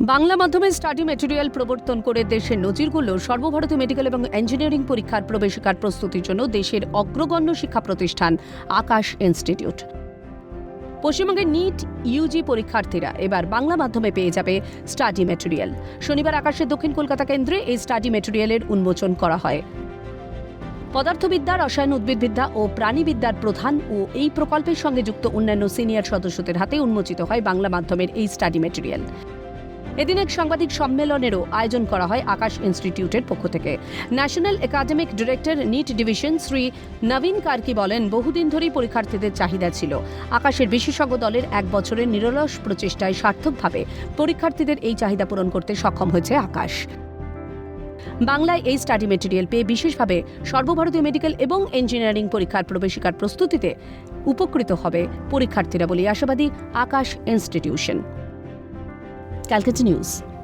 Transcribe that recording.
বাংলা মাধ্যমে study material প্রবর্তন করে দেশের নজিরগুলো সর্বভারতীয় মেডিকেল এবং ইঞ্জিনিয়ারিং পরীক্ষার প্রবেশিকার প্রস্তুতির জন্য দেশের অগ্রগণ্য শিক্ষা প্রতিষ্ঠান আকাশ ইনস্টিটিউট। পশ্চিমবঙ্গের নিট ইউজি পরীক্ষার্থীরা এবার বাংলা মাধ্যমে পেয়ে যাবে স্টাডি মেটেরিয়াল শনিবার আকাশের দক্ষিণ কলকাতা কেন্দ্রে এই স্টাডি মেটেরিয়ালের উন্মোচন করা হয়। পদার্থবিদ্যা, রসায়ন উদ্ভিদবিদ্যা ও প্রাণীবিদ্যার প্রধান ও এই প্রকল্পের সঙ্গে যুক্ত অন্যান্য সিনিয়র সদস্যদের হাতে উন্মোচিত হয় বাংলা মাধ্যমের এই স্টাডি মেটেরিয়াল এদিন এক সাংবাদিক সম্মেলনেরও আয়োজন করা হয় আকাশ ইনস্টিটিউটের পক্ষ থেকে। National academic director NEET division Shri নবীন কার্কি বলেন, বহুদিন ধরেই পরীক্ষার্থীদের চাহিদা ছিল। আকাশের বিশেষজ্ঞ দলের এক বছরের নিরলস প্রচেষ্টায় সার্থকভাবে পরীক্ষার্থীদের এই চাহিদা পূরণ করতে সক্ষম হয়েছে আকাশ। বাংলায় এই স্টাডি মেটেরিয়াল পেয়ে বিশেষভাবে সর্বভারতীয় মেডিকেল এবং ইঞ্জিনিয়ারিং পরীক্ষার প্রবেশিকার প্রস্তুতিতে উপকৃত হবে পরীক্ষার্থীরা বলে আশাবাদী আকাশ ইনস্টিটিউশন। Calcutta News.